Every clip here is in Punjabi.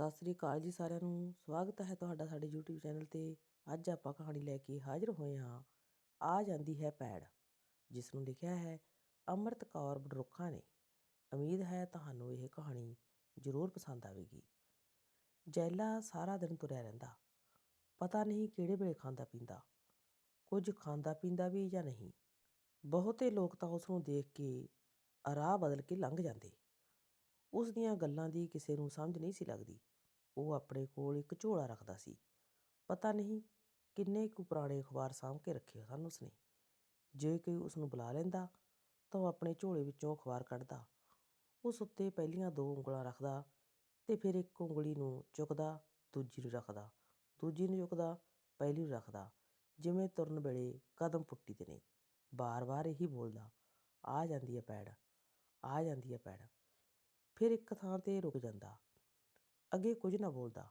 ਸਤਿ ਸ੍ਰੀ ਅਕਾਲ ਜੀ ਸਾਰਿਆਂ ਨੂੰ, ਸਵਾਗਤ ਹੈ ਤੁਹਾਡਾ ਸਾਡੇ YouTube ਚੈਨਲ ਤੇ। ਅੱਜ ਆਪਾਂ ਕਹਾਣੀ ਲੈ ਕੇ ਹਾਜ਼ਰ ਹੋਏ ਹਾਂ। ਆ ਜਾਂਦੀ ਹੈ ਪੈੜ, ਜਿਸ ਨੂੰ ਲਿਖਿਆ ਹੈ, ਅੰਮ੍ਰਿਤ ਕੌਰ ਬਡਰੁੱਖਾਂ ਨੇ। ਉਮੀਦ ਹੈ ਤੁਹਾਨੂੰ ਇਹ ਕਹਾਣੀ ਜ਼ਰੂਰ ਪਸੰਦ ਆਵੇਗੀ। ਜੈਲਾ ਸਾਰਾ ਦਿਨ ਤੁਰਿਆ ਰਹਿੰਦਾ। ਪਤਾ ਨਹੀਂ ਕਿਹੜੇ ਵੇਲੇ ਖਾਂਦਾ ਪੀਂਦਾ। ਕੁਝ ਖਾਂਦਾ ਪੀਂਦਾ ਵੀ ਜਾਂ ਨਹੀਂ। ਬਹੁਤੇ ਲੋਕ ਤਾਂ ਉਸ ਨੂੰ ਦੇਖ ਕੇ ਰਾਹ ਬਦਲ ਕੇ ਲੰਘ ਜਾਂਦੇ। ਉਸ ਦੀਆਂ ਗੱਲਾਂ ਦੀ ਕਿਸੇ ਨੂੰ ਸਮਝ ਨਹੀਂ ਸੀ ਲੱਗਦੀ। ਉਹ ਆਪਣੇ ਕੋਲ ਇੱਕ ਝੋਲਾ ਰੱਖਦਾ ਸੀ। ਪਤਾ ਨਹੀਂ ਕਿੰਨੇ ਕੁ ਪੁਰਾਣੇ ਅਖਬਾਰ ਸਾਂਭ ਕੇ ਰੱਖੇ ਸਨ ਉਸਨੇ। ਜੇ ਕੋਈ ਉਸ ਨੂੰ ਬੁਲਾ ਲੈਂਦਾ ਤਾਂ ਉਹ ਆਪਣੇ ਝੋਲੇ ਵਿੱਚੋਂ ਅਖਬਾਰ ਕੱਢਦਾ। ਉਸ ਉੱਤੇ ਪਹਿਲੀਆਂ ਦੋ ਉਂਗਲਾਂ ਰੱਖਦਾ ਤੇ ਫਿਰ ਇੱਕ ਉਂਗਲੀ ਨੂੰ ਚੁੱਕਦਾ, ਦੂਜੀ ਨੂੰ ਰੱਖਦਾ, ਦੂਜੀ ਨੂੰ ਚੁੱਕਦਾ, ਪਹਿਲੀ ਨੂੰ ਰੱਖਦਾ, ਜਿਵੇਂ ਤੁਰਨ ਵੇਲੇ ਕਦਮ ਪੁੱਟੀ ਦੇ ਨੇ। ਬਾਰ-ਬਾਰ ਇਹੀ ਬੋਲਦਾ, ਆ ਜਾਂਦੀ ਹੈ ਪੈੜ ਆ ਜਾਂਦੀ ਹੈ ਪੈੜ ਫਿਰ ਇੱਕ ਥਾਂ ਤੇ ਰੁਕ ਜਾਂਦਾ। ਅੱਗੇ ਕੁਝ ਨਾ ਬੋਲਦਾ।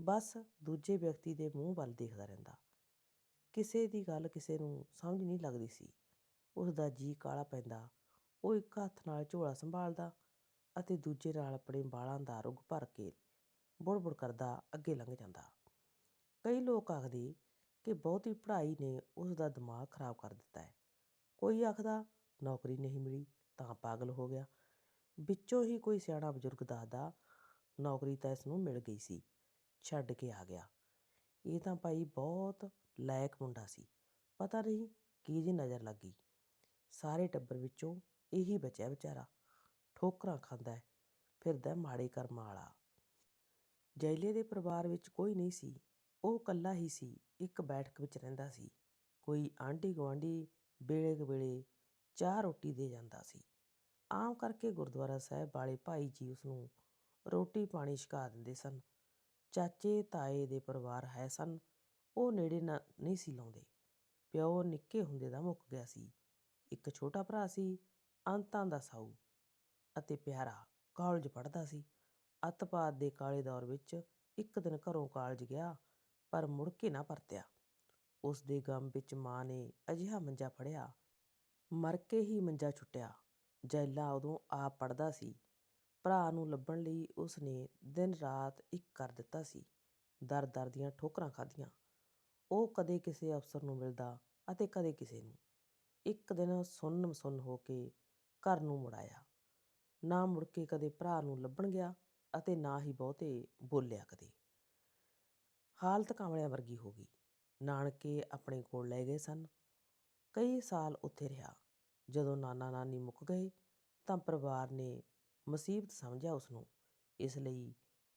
ਬਸ ਦੂਜੇ ਵਿਅਕਤੀ ਦੇ ਮੂੰਹ ਵੱਲ ਦੇਖਦਾ ਰਹਿੰਦਾ। ਕਿਸੇ ਦੀ ਗੱਲ ਕਿਸੇ ਨੂੰ ਸਮਝ ਨਹੀਂ ਲੱਗਦੀ ਸੀ। ਉਸ ਦਾ ਜੀ ਕਾਲਾ ਪੈਂਦਾ। ਉਹ ਇੱਕ ਹੱਥ ਨਾਲ ਝੋਲਾ ਸੰਭਾਲਦਾ ਅਤੇ ਦੂਜੇ ਨਾਲ ਆਪਣੇ ਬਾਲਾਂ ਦਾ ਰੁੱਗ ਭਰ ਕੇ ਬੁੜ-ਬੁੜ ਕਰਦਾ ਅੱਗੇ ਲੰਘ ਜਾਂਦਾ। ਕਈ ਲੋਕ ਆਖਦੇ ਕਿ ਬਹੁਤੀ ਪੜ੍ਹਾਈ ਨੇ ਉਸ ਦਾ ਦਿਮਾਗ ਖਰਾਬ ਕਰ ਦਿੱਤਾ ਹੈ। ਕੋਈ ਆਖਦਾ, ਨੌਕਰੀ ਨਹੀਂ ਮਿਲੀ ਤਾਂ ਪਾਗਲ ਹੋ ਗਿਆ। ਵਿੱਚੋਂ ਹੀ ਕੋਈ ਸਿਆਣਾ ਬਜ਼ੁਰਗ ਦੱਸਦਾ ਨੌਕਰੀ ਤਾਂ ਇਸ ਨੂੰ ਮਿਲ ਗਈ ਸੀ, ਛੱਡ ਕੇ ਆ ਗਿਆ। ਇਹ ਤਾਂ ਭਾਈ ਬਹੁਤ ਲਾਇਕ ਮੁੰਡਾ ਸੀ। ਪਤਾ ਨਹੀਂ ਕੀ ਜੀ ਨਜ਼ਰ ਲੱਗੀ ਸਾਰੇ ਟੱਬਰ ਵਿੱਚੋਂ ਇਹੀ ਬਚਿਆ ਵਿਚਾਰਾ। ਠੋਕਰਾਂ ਖਾਂਦਾ ਹੈ, ਫਿਰਦਾ ਮਾੜੇ ਕਰਮਾਂ ਵਾਲਾ। ਜੈਲੇ ਦੇ ਪਰਿਵਾਰ ਵਿੱਚ ਕੋਈ ਨਹੀਂ ਸੀ। ਉਹ ਇਕੱਲਾ ਹੀ ਸੀ, ਇੱਕ ਬੈਠਕ ਵਿੱਚ ਰਹਿੰਦਾ ਸੀ। ਕੋਈ ਆਂਢੀ ਗੁਆਂਢੀ ਵੇਲੇ ਕੁ ਵੇਲੇ ਚਾਹ ਰੋਟੀ ਦੇ ਜਾਂਦਾ ਸੀ। ਆਮ ਕਰਕੇ ਗੁਰਦੁਆਰਾ ਸਾਹਿਬ ਵਾਲੇ ਭਾਈ ਜੀ ਉਸ ਨੂੰ ਰੋਟੀ ਪਾਣੀ ਛਕਾ ਦਿੰਦੇ ਸਨ। ਚਾਚੇ ਤਾਏ ਦੇ ਪਰਿਵਾਰ ਹੈ ਸਨ। ਉਹ ਨੇੜੇ ਨਾ, ਨਹੀਂ ਸੀ ਲਾਉਂਦੇ। ਪਿਓ ਨਿੱਕੇ ਹੁੰਦੇ ਦਾ ਮੁੱਕ ਗਿਆ ਸੀ। ਇੱਕ ਛੋਟਾ ਭਰਾ ਸੀ, ਅੰਤਾਂ ਦਾ ਸਾਊ ਅਤੇ ਪਿਆਰਾ, ਕਾਲਜ ਪੜ੍ਹਦਾ ਸੀ। ਅੱਤਪਾਤ ਦੇ ਕਾਲੇ ਦੌਰ ਵਿੱਚ ਇੱਕ ਦਿਨ ਘਰੋਂ ਕਾਲਜ ਗਿਆ, ਪਰ ਮੁੜ ਕੇ ਨਾ ਪਰਤਿਆ। ਉਸ ਦੇ ਗਮ ਵਿੱਚ ਮਾਂ ਨੇ ਅਜਿਹਾ ਮੰਜਾ ਫੜਿਆ। ਮਰ ਕੇ ਹੀ ਮੰਜਾ ਛੁੱਟਿਆ। ਜੈਲਾ ਉਦੋਂ ਆਪ ਪੜਦਾ ਸੀ। ਭਰਾ ਨੂੰ ਲੱਭਣ ਲਈ ਉਸ ਨੇ ਦਿਨ ਰਾਤ ਇੱਕ ਕਰ ਦਿੱਤਾ ਸੀ। ਦਰ ਦਰ ਦੀਆਂ ਠੋਕਰਾਂ ਖਾਧੀਆਂ। ਉਹ ਕਦੇ ਕਿਸੇ ਅਫਸਰ ਨੂੰ ਮਿਲਦਾ ਅਤੇ ਕਦੇ ਕਿਸੇ ਨੂੰ। ਇੱਕ ਦਿਨ ਸੁੰਨ ਮਸੁੰਨ ਹੋ ਕੇ ਘਰ ਨੂੰ ਮੁੜਾਇਆ। ਨਾ ਮੁੜ ਕੇ ਕਦੇ ਭਰਾ ਨੂੰ ਲੱਭਣ ਗਿਆ ਅਤੇ ਨਾ ਹੀ ਬਹੁਤੇ ਬੋਲਿਆ ਕਦੇ। ਹਾਲਤ ਕਾਮਲਿਆਂ ਵਰਗੀ ਹੋ ਗਈ। ਨਾਨਕੇ ਆਪਣੇ ਕੋਲ ਲੈ ਗਏ ਸਨ। ਕਈ ਸਾਲ ਉੱਥੇ ਰਿਹਾ। ਜਦੋਂ ਨਾਨਾ ਨਾਨੀ ਮੁੱਕ ਗਏ ਤਾਂ ਪਰਿਵਾਰ ਨੇ ਮੁਸੀਬਤ ਸਮਝਿਆ ਉਸ ਨੂੰ ਇਸ ਲਈ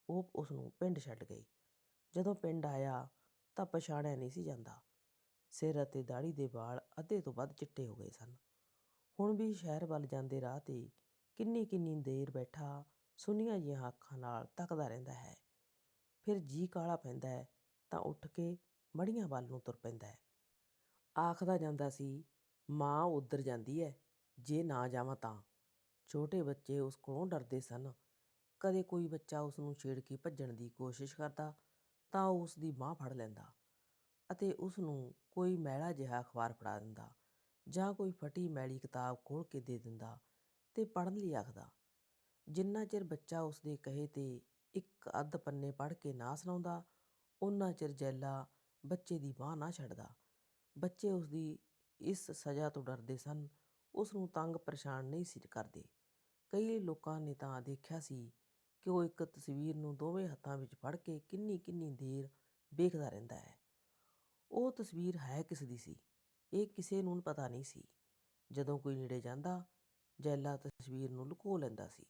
ਉਹ ਉਸ ਨੂੰ ਪਿੰਡ ਛੱਡ ਗਏ ਜਦੋਂ ਪਿੰਡ ਆਇਆ ਤਾਂ ਪਛਾਣਿਆ ਨਹੀਂ ਸੀ ਜਾਂਦਾ। ਸਿਰ ਅਤੇ ਦਾੜੀ ਦੇ ਵਾਲ ਅੱਧੇ ਤੋਂ ਵੱਧ ਚਿੱਟੇ ਹੋ ਗਏ ਸਨ। ਹੁਣ ਵੀ ਸ਼ਹਿਰ ਵੱਲ ਜਾਂਦੇ ਰਾਹ ਤੇ ਕਿੰਨੀ ਕਿੰਨੀ ਦੇਰ ਬੈਠਾ ਸੁੰਨੀਆਂ ਜਿਹੀਆਂ ਅੱਖਾਂ ਨਾਲ ਤੱਕਦਾ ਰਹਿੰਦਾ ਹੈ। ਫਿਰ ਜੀ ਕਾਲਾ ਪੈਂਦਾ ਹੈ ਤਾਂ ਉੱਠ ਕੇ ਮੜੀਆਂ ਵੱਲ ਨੂੰ ਤੁਰ ਪੈਂਦਾ ਹੈ। ਆਖਦਾ ਜਾਂਦਾ ਸੀ, ਮਾਂ ਉਧਰ ਜਾਂਦੀ ਹੈ, ਜੇ ਨਾ ਜਾਵਾਂ ਤਾਂ। ਛੋਟੇ ਬੱਚੇ ਉਸ ਕੋਲੋਂ ਡਰਦੇ ਸਨ। ਕਦੇ ਕੋਈ ਬੱਚਾ ਉਸ ਨੂੰ ਛੇੜ ਕੇ ਭੱਜਣ ਦੀ ਕੋਸ਼ਿਸ਼ ਕਰਦਾ, ਤਾਂ ਉਹ ਉਸ ਦੀ ਬਾਹ ਫੜ ਲੈਂਦਾ ਅਤੇ ਉਸ ਨੂੰ ਕੋਈ ਮੈਲਾ ਜਿਹਾ ਅਖਬਾਰ ਫੜਾ ਦਿੰਦਾ ਜਾਂ ਕੋਈ ਫਟੀ ਮੈਲੀ ਕਿਤਾਬ ਖੋਲ ਕੇ ਦੇ ਦਿੰਦਾ ਤੇ ਪੜ੍ਹਨ ਲਈ ਆਖਦਾ। ਜਿੰਨਾ ਚਿਰ ਬੱਚਾ ਉਸ ਦੇ ਕਹੇ ਤੇ ਇੱਕ ਅੱਧ ਪੰਨੇ ਪੜ੍ਹ ਕੇ ਨਾ ਸੁਣਾਉਂਦਾ ਉਨਾ ਚਿਰ ਜੈਲਾ ਬੱਚੇ ਦੀ ਬਾਹ ਨਾ ਛੱਡਦਾ। ਬੱਚੇ ਉਸ ਦੀ ਇਸ ਸਜ਼ਾ ਤੋਂ ਡਰਦੇ ਸਨ ਉਸ ਨੂੰ ਤੰਗ ਪਰੇਸ਼ਾਨ ਨਹੀਂ ਸੀ ਕਰਦੇ। ਕਈ ਲੋਕਾਂ ਨੇ ਤਾਂ ਦੇਖਿਆ ਸੀ ਕਿ ਉਹ ਇੱਕ ਤਸਵੀਰ ਨੂੰ ਦੋਵੇਂ ਹੱਥਾਂ ਵਿੱਚ ਫੜ ਕੇ ਕਿੰਨੀ ਕਿੰਨੀ ਦੇਰ ਵੇਖਦਾ ਰਹਿੰਦਾ ਹੈ। ਉਹ ਤਸਵੀਰ ਹੈ ਕਿਸ ਦੀ ਸੀ? ਇਹ ਕਿਸੇ ਨੂੰ ਪਤਾ ਨਹੀਂ ਸੀ। ਜਦੋਂ ਕੋਈ ਨੇੜੇ ਜਾਂਦਾ, ਜੈਲਾ ਤਸਵੀਰ ਨੂੰ ਲੁਕੋ ਲੈਂਦਾ ਸੀ।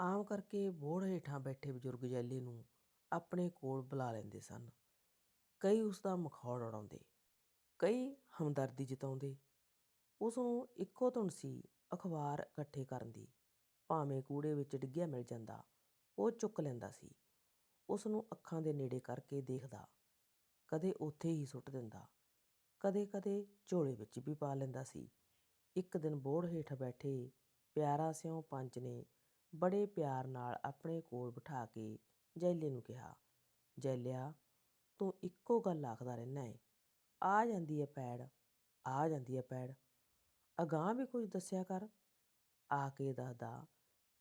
ਆਮ ਕਰਕੇ ਬੋੜ ਹੇਠਾਂ ਬੈਠੇ ਬਜ਼ੁਰਗ ਜੈਲੇ ਨੂੰ ਆਪਣੇ ਕੋਲ ਬੁਲਾ ਲੈਂਦੇ ਸਨ। ਕਈ ਉਸ ਦਾ ਮਖੌਲ ਉਡਾਉਂਦੇ, ਕਈ ਹਮਦਰਦੀ ਜਤਾਉਂਦੇ। ਉਸ ਨੂੰ ਇੱਕੋ ਧੁਨ ਸੀ ਅਖਬਾਰ ਇਕੱਠੇ ਕਰਨ ਦੀ, ਭਾਵੇਂ ਕੂੜੇ ਵਿੱਚ ਡਿੱਗਿਆ ਮਿਲ ਜਾਂਦਾ, ਉਹ ਚੁੱਕ ਲੈਂਦਾ ਸੀ। ਉਸ ਨੂੰ ਅੱਖਾਂ ਦੇ ਨੇੜੇ ਕਰਕੇ ਦੇਖਦਾ, ਕਦੇ ਉੱਥੇ ਹੀ ਸੁੱਟ ਦਿੰਦਾ ਕਦੇ-ਕਦੇ ਝੋਲੇ ਵਿੱਚ ਵੀ ਪਾ ਲੈਂਦਾ ਸੀ। ਇੱਕ ਦਿਨ ਬੋੜ ਹੇਠ ਬੈਠੇ ਪਿਆਰਾ ਸਿਉ ਪੰਚ ਨੇ ਬੜੇ ਪਿਆਰ ਨਾਲ ਆਪਣੇ ਕੋਲ ਬਿਠਾ ਕੇ ਜੈਲੇ ਨੂੰ ਕਿਹਾ, ਜੈਲਿਆ, ਤੂੰ ਇੱਕੋ ਗੱਲ ਆਖਦਾ ਰਹਿਣਾ ਏ, ਆ ਜਾਂਦੀ ਹੈ ਪੈੜ, ਆ ਜਾਂਦੀ ਹੈ ਪੈੜ। ਅਗਾਂਹ ਵੀ ਕੁਝ ਦੱਸਿਆ ਕਰ। ਆ ਕੇ ਦੱਸਦਾ,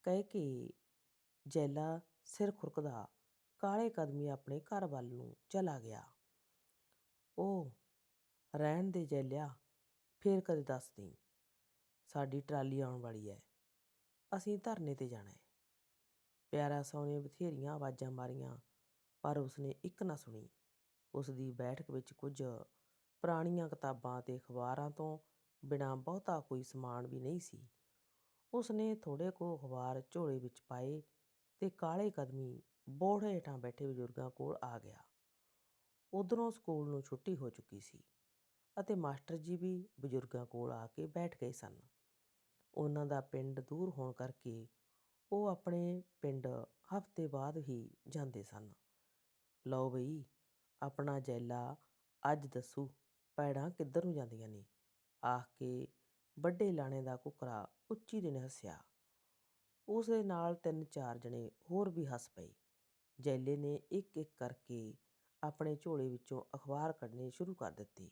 ਕਹਿ ਕੇ ਜੈਲਾ ਸਿਰ ਖੁਰਕਦਾ, ਕਾਲੇ ਕਦਮੀ ਆਪਣੇ ਘਰ ਵੱਲ ਨੂੰ ਚਲਾ ਗਿਆ। ਉਹ ਰਹਿਣ ਦੇ ਜੈਲਿਆ, ਫੇਰ ਕਦੇ ਦੱਸ ਦੇਈਂ ਸਾਡੀ ਟਰਾਲੀ ਆਉਣ ਵਾਲੀ ਹੈ ਅਸੀਂ ਧਰਨੇ ਤੇ ਜਾਣਾ ਹੈ ਪਿਆਰਾ ਸੋਨੇ ਬਥੇਰੀਆਂ ਆਵਾਜ਼ਾਂ ਮਾਰੀਆਂ, ਪਰ ਉਸਨੇ ਇੱਕ ਨਾ ਸੁਣੀ। ਉਸ ਦੀ ਬੈਠਕ ਵਿੱਚ ਕੁਝ ਪੁਰਾਣੀਆਂ ਕਿਤਾਬਾਂ ਤੇ ਅਖਬਾਰਾਂ ਤੋਂ ਬਿਨਾਂ ਬਹੁਤਾ ਕੋਈ ਸਮਾਨ ਵੀ ਨਹੀਂ ਸੀ। ਉਸਨੇ ਥੋੜੇ ਕੁ ਅਖਬਾਰ ਝੋਲੇ ਵਿੱਚ ਪਾਏ ਤੇ ਕਾਲੇ ਕਦਮੀ ਬੋੜ ਹੇਠਾਂ ਬੈਠੇ ਬਜ਼ੁਰਗਾਂ ਕੋਲ ਆ ਗਿਆ। ਉਧਰੋਂ ਸਕੂਲ ਨੂੰ ਛੁੱਟੀ ਹੋ ਚੁੱਕੀ ਸੀ ਅਤੇ ਮਾਸਟਰ ਜੀ ਵੀ ਬਜ਼ੁਰਗਾਂ ਕੋਲ ਆ ਕੇ ਬੈਠ ਗਏ ਸਨ। ਉਹਨਾਂ ਦਾ ਪਿੰਡ ਦੂਰ ਹੋਣ ਕਰਕੇ ਉਹ ਆਪਣੇ ਪਿੰਡ ਹਫ਼ਤੇ ਬਾਅਦ ਹੀ ਜਾਂਦੇ ਸਨ। ਲਓ ਬਈ, ਆਪਣਾ ਜੈਲਾ ਅੱਜ ਦੱਸੂ ਪੈੜਾਂ ਕਿੱਧਰ ਨੂੰ ਜਾਂਦੀਆਂ ਨੇ? ਆਖ ਕੇ ਵੱਡੇ ਲਾਣੇ ਦਾ ਕੁਕਰਾ ਉੱਚੀ ਦਿਨ ਹੱਸਿਆ। ਉਸ ਦੇ ਨਾਲ ਤਿੰਨ ਚਾਰ ਜਣੇ ਹੋਰ ਵੀ ਹੱਸ ਪਏ। ਜੈਲੇ ਨੇ ਇੱਕ ਇੱਕ ਕਰਕੇ ਆਪਣੇ ਝੋਲੇ ਵਿੱਚੋਂ ਅਖਬਾਰ ਕੱਢਣੇ ਸ਼ੁਰੂ ਕਰ ਦਿੱਤੇ।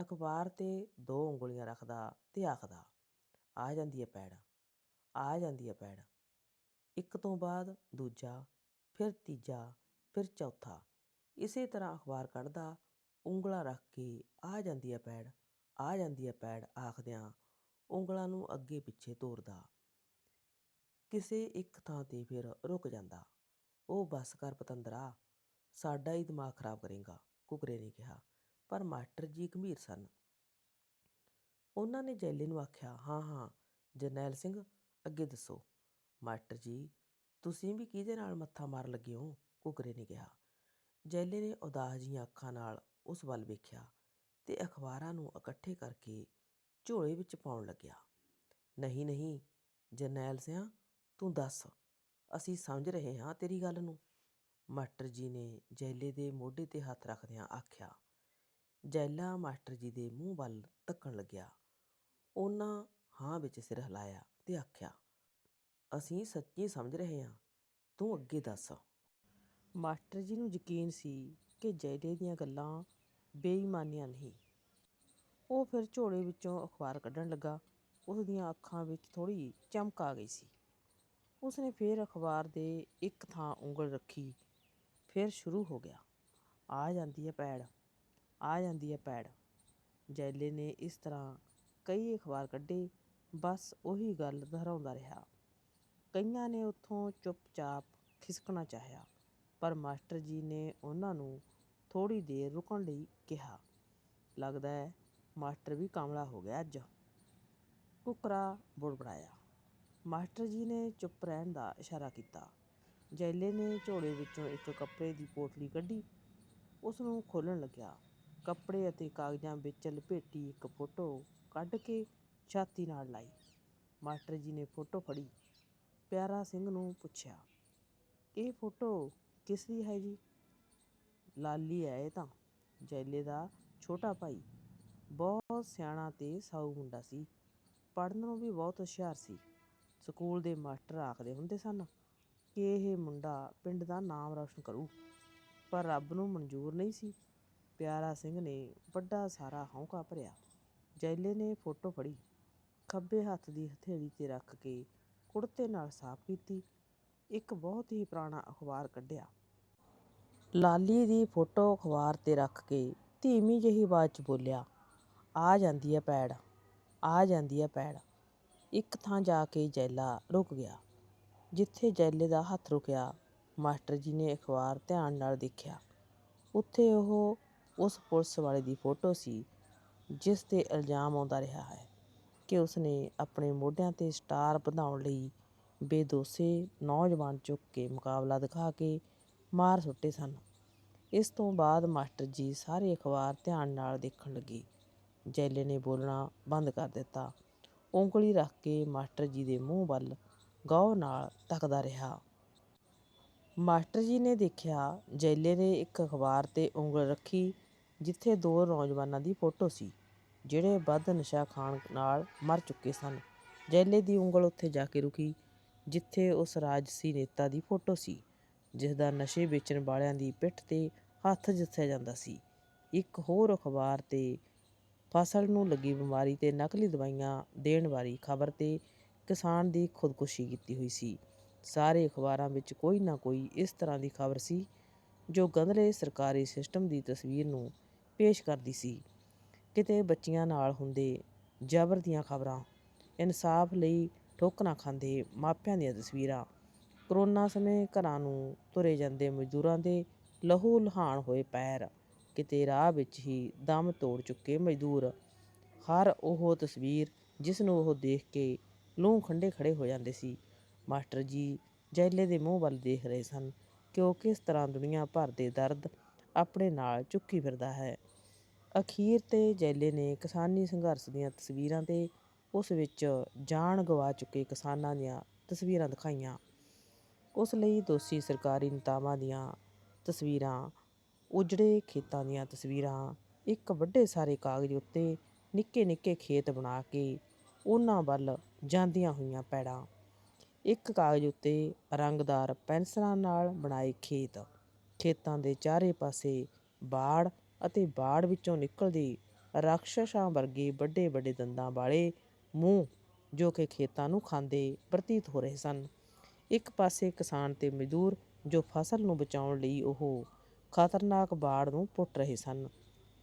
ਅਖਬਾਰ ਤੇ ਦੋ ਉਂਗਲੀਆਂ ਰੱਖਦਾ ਤੇ ਆਖਦਾ, ਆ ਜਾਂਦੀ ਹੈ ਪੈੜ ਆ ਜਾਂਦੀ ਹੈ ਪੈੜ ਇੱਕ ਤੋਂ ਬਾਅਦ ਦੂਜਾ, ਫਿਰ ਤੀਜਾ, ਫਿਰ ਚੌਥਾ। ਇਸੇ ਤਰ੍ਹਾਂ ਅਖਬਾਰ ਕੱਢਦਾ, ਉਂਗਲਾਂ ਰੱਖ ਕੇ, ਆ ਜਾਂਦੀ ਹੈ ਪੈੜ ਆ ਜਾਂਦੀ ਹੈ ਪੈੜ ਆਖਦਿਆਂ ਉਂਗਲਾਂ ਨੂੰ ਅੱਗੇ ਪਿੱਛੇ ਤੋਰਦਾ। ਕਿਸੇ ਇੱਕ ਥਾਂ ਤੇ ਫਿਰ ਰੁਕ ਜਾਂਦਾ। ਉਹ ਬੱਸ ਕਰ, ਪਤੰਦਰਾ, ਸਾਡਾ ਹੀ ਦਿਮਾਗ ਖਰਾਬ ਕਰੇਗਾ, ਕੁਕਰੇ ਨੇ ਕਿਹਾ, ਪਰ ਮਾਸਟਰ ਜੀ ਗੰਭੀਰ ਸਨ। ਉਹਨਾਂ ਨੇ ਜੈਲੇ ਨੂੰ ਆਖਿਆ, ਹਾਂ ਹਾਂ, ਜਰਨੈਲ ਸਿੰਘ, ਅੱਗੇ ਦੱਸੋ। ਮਾਸਟਰ ਜੀ, ਤੁਸੀਂ ਵੀ ਕਿਹਦੇ ਨਾਲ ਮੱਥਾ ਮਾਰ ਲੱਗੇ ਹੋ? ਕੁਕਰੇ ਨੇ ਕਿਹਾ। ਜੈਲੇ ਨੇ ਉਦਾਸ ਜਿਹੀਆਂ ਅੱਖਾਂ ਨਾਲ ਉਸ ਵੱਲ ਵੇਖਿਆ। ਤੇ ਅਖਬਾਰਾਂ ਨੂੰ ਇਕੱਠੇ ਕਰਕੇ ਝੋਲੇ ਵਿੱਚ ਪਾਉਣ ਲੱਗਿਆ। ਨਹੀਂ ਨਹੀਂ, ਜਰਨੈਲ ਸਿਆ, ਤੂੰ ਦੱਸ, ਅਸੀਂ ਸਮਝ ਰਹੇ ਹਾਂ ਤੇਰੀ ਗੱਲ ਨੂੰ। ਮਾਸਟਰ ਜੀ ਨੇ ਜੈਲੇ ਦੇ ਮੋਢੇ ਤੇ ਹੱਥ ਰੱਖਦਿਆਂ ਆਖਿਆ। ਜੈਲਾ ਮਾਸਟਰ ਜੀ ਦੇ ਮੂੰਹ ਵੱਲ ਤੱਕਣ ਲੱਗਿਆ। ਉਹਨਾਂ ਹਾਂ ਵਿੱਚ ਸਿਰ ਹਿਲਾਇਆ ਤੇ ਆਖਿਆ, ਅਸੀਂ ਸੱਚੀ ਸਮਝ ਰਹੇ ਹਾਂ, ਤੂੰ ਅੱਗੇ ਦੱਸ। ਮਾਸਟਰ ਜੀ ਨੂੰ ਯਕੀਨ ਸੀ ਕਿ ਜੈਲੇ ਦੀਆਂ ਗੱਲਾਂ ਬੇਈਮਾਨੀਆਂ ਨਹੀਂ। ਉਹ ਫਿਰ ਝੋਲੇ ਵਿੱਚੋਂ ਅਖਬਾਰ ਕੱਢਣ ਲੱਗਾ। ਉਸ ਦੀਆਂ ਅੱਖਾਂ ਵਿੱਚ ਥੋੜੀ ਚਮਕ ਆ ਗਈ ਸੀ। ਉਸਨੇ ਫਿਰ ਅਖਬਾਰ ਦੇ ਇੱਕ ਥਾਂ ਉਂਗਲ ਰੱਖੀ। ਫਿਰ ਸ਼ੁਰੂ ਹੋ ਗਿਆ। ਆ ਜਾਂਦੀ ਹੈ ਪੈੜ। ਆ ਜਾਂਦੀ ਹੈ ਪੈੜ। ਜੈਲੇ ਨੇ ਇਸ ਤਰ੍ਹਾਂ ਕਈ ਅਖਬਾਰ ਕੱਢੇ। ਬਸ ਉਹੀ ਗੱਲ ਦੁਹਰਾਉਂਦਾ ਰਿਹਾ। ਕਈਆਂ ਨੇ ਉੱਥੋਂ ਚੁੱਪਚਾਪ ਖਿਸਕਣਾ ਚਾਹਿਆ। ਪਰ ਮਾਸਟਰ ਜੀ ਨੇ ਉਹਨਾਂ ਨੂੰ ਥੋੜੀ ਦੇਰ ਰੁਕਣ ਲਈ ਕਿਹਾ। ਲੱਗਦਾ ਹੈ ਮਾਸਟਰ ਵੀ ਕਾਮਲਾ ਹੋ ਗਿਆ ਅੱਜ। ਕੁਕਰਾ ਬੁੜਬੜਾਇਆ। ਮਾਸਟਰ ਜੀ ਨੇ ਚੁੱਪ ਰਹਿਣ ਦਾ ਇਸ਼ਾਰਾ ਕੀਤਾ। ਜੈਲੇ ਨੇ ਝੋਲੇ ਵਿੱਚੋਂ ਇੱਕ ਕੱਪੜੇ ਦੀ ਪੋਟਲੀ ਕੱਢੀ। ਉਸ ਨੂੰ ਖੋਲ੍ਹਣ ਲੱਗਿਆ। ਕੱਪੜੇ ਅਤੇ ਕਾਗਜ਼ਾਂ ਵਿੱਚ ਲਪੇਟੀ ਇੱਕ ਫੋਟੋ ਕੱਢ ਕੇ ਛਾਤੀ ਨਾਲ ਲਾਈ। ਮਾਸਟਰ ਜੀ ਨੇ ਫੋਟੋ ਫੜੀ। ਪਿਆਰਾ ਸਿੰਘ ਨੂੰ ਪੁੱਛਿਆ, ਇਹ ਫੋਟੋ ਕਿਸ ਦੀ ਹੈ ਜੀ? ਲਾਲੀ ਹੈ ਇਹ ਤਾਂ ਜੈਲੇ ਦਾ ਛੋਟਾ ਭਾਈ ਬਹੁਤ ਸਿਆਣਾ ਤੇ ਸਾਊ ਮੁੰਡਾ ਸੀ। ਪੜ੍ਹਨ ਨੂੰ ਵੀ ਬਹੁਤ ਹੁਸ਼ਿਆਰ ਸੀ। ਸਕੂਲ ਦੇ ਮਾਸਟਰ ਆਖਦੇ ਹੁੰਦੇ ਸਨ ਕਿ ਇਹ ਮੁੰਡਾ ਪਿੰਡ ਦਾ ਨਾਮ ਰੌਸ਼ਨ ਕਰੂ, ਪਰ ਰੱਬ ਨੂੰ ਮਨਜ਼ੂਰ ਨਹੀਂ ਸੀ। ਪਿਆਰਾ ਸਿੰਘ ਨੇ ਵੱਡਾ ਸਾਰਾ ਹੌਂਕਾ ਭਰਿਆ। ਜੈਲੇ ਨੇ ਫੋਟੋ ਫੜੀ। ਖੱਬੇ ਹੱਥ ਦੀ ਹਥੇਲੀ ਤੇ ਰੱਖ ਕੇ ਕੁੜਤੇ ਨਾਲ ਸਾਫ਼ ਕੀਤੀ। ਇੱਕ ਬਹੁਤ ਹੀ ਪੁਰਾਣਾ ਅਖਬਾਰ ਕੱਢਿਆ। ਲਾਲੀ ਦੀ ਫੋਟੋ ਅਖਬਾਰ ਤੇ ਰੱਖ ਕੇ ਧੀਮੀ ਜਿਹੀ ਆਵਾਜ਼ 'ਚ ਬੋਲਿਆ, ਆ ਜਾਂਦੀ ਹੈ ਪੈੜ ਆ ਜਾਂਦੀ ਹੈ ਪੈੜ ਇੱਕ ਥਾਂ ਜਾ ਕੇ ਜੈਲਾ ਰੁਕ ਗਿਆ, ਜਿੱਥੇ ਜੈਲੇ ਦਾ ਹੱਥ ਰੁਕਿਆ, ਮਾਸਟਰ ਜੀ ਨੇ ਅਖਬਾਰ ਧਿਆਨ ਨਾਲ ਦੇਖਿਆ। ਉੱਥੇ ਉਹ ਉਸ ਪੁਲਿਸ ਵਾਲੇ ਦੀ ਫੋਟੋ ਸੀ, ਜਿਸ ਤੇ ਇਲਜ਼ਾਮ ਆਉਂਦਾ ਰਿਹਾ ਹੈ ਕਿ ਉਸਨੇ ਆਪਣੇ ਮੋਢਿਆਂ ਤੇ ਸਟਾਰ ਵਧਾਉਣ ਲਈ ਬੇਦੋਸੇ ਨੌਜਵਾਨ ਚੁੱਕ ਕੇ ਮੁਕਾਬਲਾ ਦਿਖਾ ਕੇ ਮਾਰ ਸੁੱਟੇ ਸਨ। ਇਸ ਤੋਂ ਬਾਅਦ ਮਾਸਟਰ ਜੀ ਸਾਰੇ ਅਖਬਾਰ ਧਿਆਨ ਨਾਲ ਦੇਖਣ ਲੱਗੇ। ਜੈਲੇ ਨੇ ਬੋਲਣਾ ਬੰਦ ਕਰ ਦਿੱਤਾ। ਉਂਗਲੀ ਰੱਖ ਕੇ ਮਾਸਟਰ ਜੀ ਦੇ ਮੂੰਹ ਵੱਲ ਗੌਰ ਨਾਲ ਤੱਕਦਾ ਰਿਹਾ। ਮਾਸਟਰ ਜੀ ਨੇ ਦੇਖਿਆ, ਜੈਲੇ ਨੇ ਇੱਕ ਅਖਬਾਰ ਤੇ ਉਂਗਲ ਰੱਖੀ, ਜਿੱਥੇ ਦੋ ਨੌਜਵਾਨਾਂ ਦੀ ਫੋਟੋ ਸੀ, ਜਿਹੜੇ ਵੱਧ ਨਸ਼ਾ ਖਾਣ ਨਾਲ ਮਰ ਚੁੱਕੇ ਸਨ। ਜੈਲੇ ਦੀ ਉਂਗਲ ਉੱਥੇ ਜਾ ਕੇ ਰੁਕੀ, ਜਿੱਥੇ ਉਸ ਰਾਜਸੀ ਨੇਤਾ ਦੀ ਫੋਟੋ ਸੀ। ਜਿਸ ਦਾ ਨਸ਼ੇ ਵੇਚਣ ਵਾਲਿਆਂ ਦੀ ਪਿੱਠ ਤੇ ਹੱਥ ਜੱਸਿਆ ਜਾਂਦਾ ਸੀ। ਇੱਕ ਹੋਰ ਅਖਬਾਰ ਤੇ ਫਸਲ ਨੂੰ ਲੱਗੀ ਬਿਮਾਰੀ ਤੇ ਨਕਲੀ ਦਵਾਈਆਂ ਦੇਣ ਵਾਲੀ ਖਬਰ ਤੇ ਕਿਸਾਨ ਦੀ ਖੁਦਕੁਸ਼ੀ ਕੀਤੀ ਹੋਈ ਸੀ। ਸਾਰੇ ਅਖਬਾਰਾਂ ਵਿੱਚ ਕੋਈ ਨਾ ਕੋਈ ਇਸ ਤਰ੍ਹਾਂ ਦੀ ਖਬਰ ਸੀ, ਜੋ ਗੰਧਲੇ ਸਰਕਾਰੀ ਸਿਸਟਮ ਦੀ ਤਸਵੀਰ ਨੂੰ ਪੇਸ਼ ਕਰਦੀ ਸੀ। ਕਿਤੇ ਬੱਚੀਆਂ ਨਾਲ ਹੁੰਦੇ ਜ਼ਬਰ ਦੀਆਂ ਖਬਰਾਂ, ਇਨਸਾਫ ਲਈ ਠੋਕਰਾਂ ਖਾਂਦੇ ਮਾਪਿਆਂ ਦੀਆਂ ਤਸਵੀਰਾਂ ਕਰੋਨਾ ਸਮੇਂ ਘਰਾਂ ਨੂੰ ਤੁਰੇ ਜਾਂਦੇ ਮਜ਼ਦੂਰਾਂ ਦੇ ਲਹੂ ਲੁਹਾਨ ਹੋਏ ਪੈਰ। ਕਿਤੇ ਰਾਹ ਵਿੱਚ ਹੀ ਦਮ ਤੋੜ ਚੁੱਕੇ ਮਜ਼ਦੂਰ। ਹਰ ਉਹ ਤਸਵੀਰ ਜਿਸ ਨੂੰ ਉਹ ਦੇਖ ਕੇ ਲੂੰ ਖੰਡੇ ਖੜੇ ਹੋ ਜਾਂਦੇ ਸੀ। ਮਾਸਟਰ ਜੀ ਜੈਲੇ ਦੇ ਮੂੰਹ ਵੱਲ ਦੇਖ ਰਹੇ ਸਨ ਕਿ ਉਹ ਕਿਸ ਤਰ੍ਹਾਂ ਦੁਨੀਆ ਭਰ ਦੇ ਦਰਦ ਆਪਣੇ ਨਾਲ ਚੁੱਕੀ ਫਿਰਦਾ ਹੈ। ਅਖੀਰ ਤੇ ਜੈਲੇ ਨੇ ਕਿਸਾਨੀ ਸੰਘਰਸ਼ ਦੀਆਂ ਤਸਵੀਰਾਂ ਤੇ ਉਸ ਵਿੱਚ ਜਾਨ ਗਵਾ ਚੁੱਕੇ ਕਿਸਾਨਾਂ ਦੀਆਂ ਤਸਵੀਰਾਂ ਦਿਖਾਈਆਂ। ਉਸ ਲਈ ਦੋਸ਼ੀ ਸਰਕਾਰੀ ਨੇਤਾਵਾਂ ਦੀਆਂ ਤਸਵੀਰਾਂ, ਉਜੜੇ ਖੇਤਾਂ ਦੀਆਂ ਤਸਵੀਰਾਂ, ਇੱਕ ਵੱਡੇ ਸਾਰੇ ਕਾਗਜ਼ ਉੱਤੇ ਨਿੱਕੇ ਨਿੱਕੇ ਖੇਤ ਬਣਾ ਕੇ ਉਹਨਾਂ ਵੱਲ ਜਾਂਦੀਆਂ ਹੋਈਆਂ ਪੈੜਾਂ। ਇੱਕ ਕਾਗਜ਼ ਉੱਤੇ ਰੰਗਦਾਰ ਪੈਨਸਲਾਂ ਨਾਲ ਬਣਾਏ ਖੇਤ। ਖੇਤਾਂ ਦੇ ਚਾਰੇ ਪਾਸੇ ਬਾੜ ਅਤੇ ਬਾੜ ਵਿੱਚੋਂ ਨਿਕਲਦੀ ਰਾਖਸ਼ਾਂ ਵਰਗੇ ਵੱਡੇ ਵੱਡੇ ਦੰਦਾਂ ਵਾਲੇ ਮੂੰਹ ਜੋ ਕਿ ਖੇਤਾਂ ਨੂੰ ਖਾਂਦੇ ਪ੍ਰਤੀਤ ਹੋ ਰਹੇ ਸਨ। ਇੱਕ ਪਾਸੇ ਕਿਸਾਨ ਤੇ ਮਜ਼ਦੂਰ ਜੋ ਫਸਲ ਨੂੰ ਬਚਾਉਣ ਲਈ ਉਹ ਖਤਰਨਾਕ ਬਾੜ ਨੂੰ ਪੁੱਟ ਰਹੇ ਸਨ।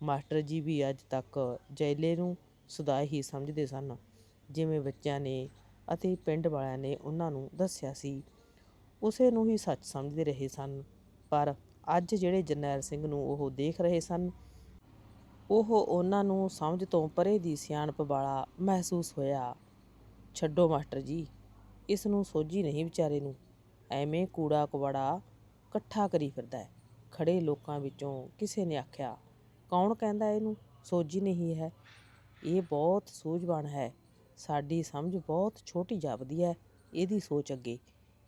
ਮਾਸਟਰ ਜੀ ਵੀ ਅੱਜ ਤੱਕ ਜੈਲੇ ਨੂੰ ਸੁਦਾਈ ਹੀ ਸਮਝਦੇ ਸਨ। ਜਿਵੇਂ ਬੱਚਿਆਂ ਨੇ ਅਤੇ ਪਿੰਡ ਵਾਲਿਆਂ ਨੇ ਉਹਨਾਂ ਨੂੰ ਦੱਸਿਆ ਸੀ, ਉਸੇ ਨੂੰ ਹੀ ਸੱਚ ਸਮਝਦੇ ਰਹੇ ਸਨ। ਪਰ ਅੱਜ ਜਿਹੜੇ ਜਰਨੈਲ ਸਿੰਘ ਨੂੰ ਉਹ ਦੇਖ ਰਹੇ ਸਨ, ਉਹ ਉਹਨਾਂ ਨੂੰ ਸਮਝ ਤੋਂ ਪਰੇ ਦੀ ਸਿਆਣਪ ਵਾਲਾ ਮਹਿਸੂਸ ਹੋਇਆ। ਛੱਡੋ ਮਾਸਟਰ ਜੀ। ਇਸ ਨੂੰ ਸੋਝੀ ਨਹੀਂ ਵਿਚਾਰੇ ਨੂੰ। ਐਵੇਂ ਕੂੜਾ ਕਵੜਾ ਇਕੱਠਾ ਕਰੀ ਫਿਰਦਾ ਹੈ। ਖੜੇ ਲੋਕਾਂ ਵਿੱਚੋਂ ਕਿਸੇ ਨੇ ਆਖਿਆ, ਕੌਣ ਕਹਿੰਦਾ ਇਹਨੂੰ? ਸੋਝੀ ਨਹੀਂ ਹੈ। ਇਹ ਬਹੁਤ ਸੂਝਵਾਨ ਹੈ। ਸਾਡੀ ਸਮਝ ਬਹੁਤ ਛੋਟੀ ਜਾਪਦੀ ਹੈ ਇਹਦੀ ਸੋਚ ਅੱਗੇ।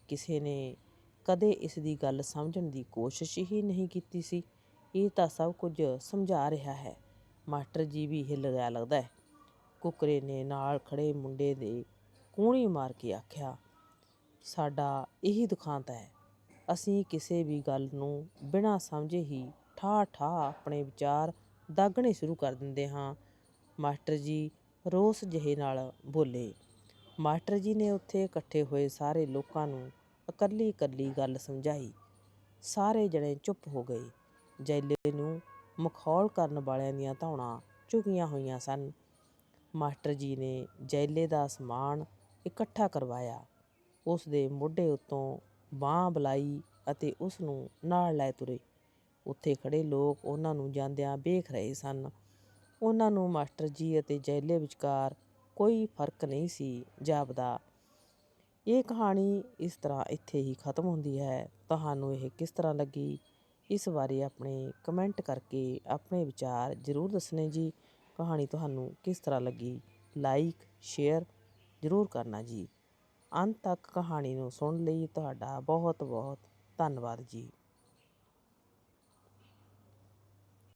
ਕਿਸੇ ਨੇ ਕਦੇ ਇਸ ਦੀ ਗੱਲ ਸਮਝਣ ਦੀ ਕੋਸ਼ਿਸ਼ ਹੀ ਨਹੀਂ ਕੀਤੀ ਸੀ। ਇਹ ਤਾਂ ਸਭ ਕੁਝ ਸਮਝਾ ਰਿਹਾ ਹੈ। ਮਾਸਟਰ ਜੀ ਵੀ ਹਿੱਲ ਗਿਆ ਲੱਗਦਾ ਹੈ। ਕੁਕਰੇ ਨੇ ਨਾਲ ਖੜੇ ਮੁੰਡੇ ਦੇ ਕੂਣੀ ਮਾਰ ਕੇ ਆਖਿਆ, ਸਾਡਾ ਇਹੀ ਦੁਖਾਂਤ ਹੈ। ਅਸੀਂ ਕਿਸੇ ਵੀ ਗੱਲ ਨੂੰ ਬਿਨਾਂ ਸਮਝੇ ਹੀ ਠਾ ਠਾ ਆਪਣੇ ਵਿਚਾਰ ਦਾਗਣੇ ਸ਼ੁਰੂ ਕਰ ਦਿੰਦੇ ਹਾਂ। ਮਾਸਟਰ ਜੀ ਰੋਸ ਜਿਹੇ ਨਾਲ ਬੋਲੇ। ਮਾਸਟਰ ਜੀ ਨੇ ਉੱਥੇ ਇਕੱਠੇ ਹੋਏ ਸਾਰੇ ਲੋਕਾਂ ਨੂੰ ਇਕੱਲੀ ਇਕੱਲੀ ਗੱਲ ਸਮਝਾਈ। ਸਾਰੇ ਜਣੇ ਚੁੱਪ ਹੋ ਗਏ। ਜੈਲੇ ਨੂੰ ਮਖੌਲ ਕਰਨ ਵਾਲਿਆਂ ਦੀਆਂ ਧੌਣਾਂ ਝੁਕੀਆਂ ਹੋਈਆਂ ਸਨ। ਮਾਸਟਰ ਜੀ ਨੇ ਜੈਲੇ ਦਾ ਸਮਾਨ ਇਕੱਠਾ ਕਰਵਾਇਆ। ਉਸ ਦੇ ਮੋਢੇ ਉੱਤੋਂ ਬਾਹ ਬੁਲਾਈ ਅਤੇ ਉਸ ਨੂੰ ਨਾਲ ਲੈ ਤੁਰੇ। ਉੱਥੇ ਖੜੇ ਲੋਕ ਉਹਨਾਂ ਨੂੰ ਜਾਂਦਿਆਂ ਵੇਖ ਰਹੇ ਸਨ। ਉਹਨਾਂ ਨੂੰ ਮਾਸਟਰ ਜੀ ਅਤੇ ਜੈਲੇ ਵਿਚਕਾਰ ਕੋਈ ਫ਼ਰਕ ਨਹੀਂ ਸੀ ਜਾਪਦਾ। ਇਹ ਕਹਾਣੀ ਇਸ ਤਰ੍ਹਾਂ ਇੱਥੇ ਹੀ ਖਤਮ ਹੁੰਦੀ ਹੈ। ਤੁਹਾਨੂੰ ਇਹ ਕਿਸ ਤਰ੍ਹਾਂ ਲੱਗੀ? ਇਸ ਬਾਰੇ ਆਪਣੇ ਕਮੈਂਟ ਕਰਕੇ ਆਪਣੇ ਵਿਚਾਰ ਜ਼ਰੂਰ ਦੱਸਣੇ ਜੀ। ਕਹਾਣੀ ਤੁਹਾਨੂੰ ਕਿਸ ਤਰ੍ਹਾਂ ਲੱਗੀ? ਲਾਈਕ, ਸ਼ੇਅਰ ਜ਼ਰੂਰ ਕਰਨਾ ਜੀ। ਅੰਤ ਤੱਕ ਕਹਾਣੀ ਨੂੰ ਸੁਣਨ ਲਈ ਤੁਹਾਡਾ ਬਹੁਤ ਬਹੁਤ ਧੰਨਵਾਦ ਜੀ।